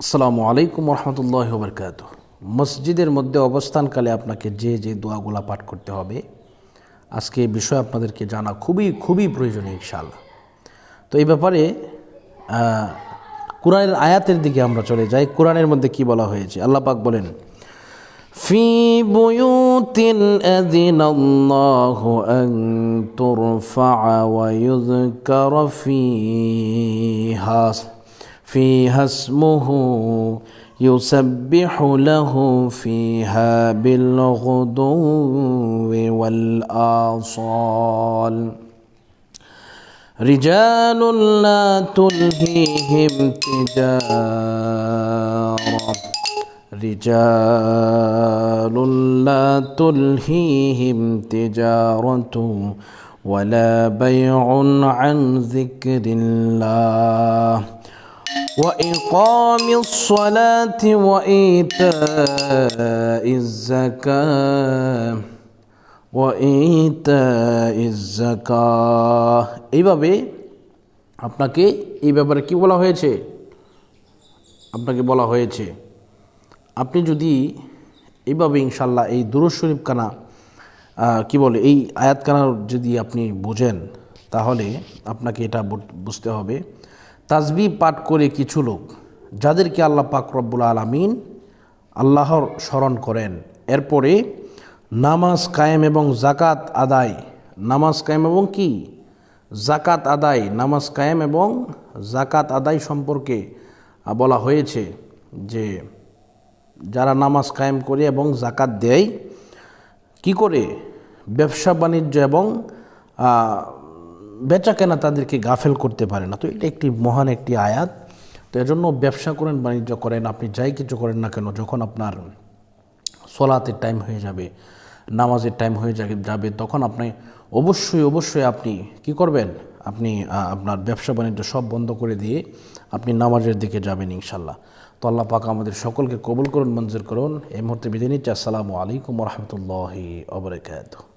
আসসালামু আলাইকুম রহমতুল্লাহ বরকাত মসজিদের মধ্যে অবস্থানকালে আপনাকে যে যে দোয়াগুলা পাঠ করতে হবে আজকে এই বিষয় আপনাদেরকে জানা খুবই খুবই প্রয়োজনীয় ইনশাআল্লাহ তো এই ব্যাপারে আহ, কোরআনের আয়াতের দিকে আমরা চলে যাই কোরআনের মধ্যে কি বলা হয়েছে আল্লাহ পাক বলেন في بيوت أذن الله أن ترفع ويذكر فيها فيها اسمه يسبح له فيها بالغدو والآصال. رجال لا تلهيهم تجارة. رجال لا تلهيهم تجارة ولا بيع عن ذكر الله. وإقام الصلاة وإيتاء الزكاة وإيتاء الزكاة এইভাবে আপনাকে এই ব্যাপারে কি বলা হয়েছে আপনাকে বলা হয়েছে আপনি যদি এইভাবে ইনশাল্লাহ এই দুরুজ শরীফ কানা আহ, কি বলে এই আয়াত কানার যদি আপনি বোঝেন তাহলে আপনাকে এটা বু- বুঝতে হবে তাজবি পাঠ করে কিছু লোক, যাদেরকে আল্লাহ পাক রব্বুল আলমিন আল্লাহর স্মরণ করেন। এরপরে নামাজ কায়েম এবং জাকাত আদায়, নামাজ কায়েম এবং কি? জাকাত আদায়, নামাজ কায়েম এবং জাকাত আদায় সম্পর্কে বলা হয়েছে যে যারা নামাজ কায়েম করে এবং জাকাত দেয়, কি করে? ব্যবসা বাণিজ্য এবং বেচা কেনা তাদেরকে গাফেল করতে পারে না। তো এটা একটি মহান একটি আয়াত। তো এজন্য ব্যবসা করেন, বাণিজ্য করেন, আপনি যাই কিছু করেন না কেন, যখন আপনার সলাতের টাইম হয়ে যাবে, নামাজের টাইম হয়ে যাবে যাবে, তখন আপনি অবশ্যই অবশ্যই আপনি কি করবেন? আপনি আপনার ব্যবসা বাণিজ্য সব বন্ধ করে দিয়ে আপনি নামাজের দিকে যাবেন ইনশাল্লাহ তো আল্লাহ পাক আমাদের সকলকে কবুল করুন, মঞ্জুর করুন। এই মুহূর্তে বিদায় আসসালামু আলাইকুম রহমতুল্লাহি অবরাকাত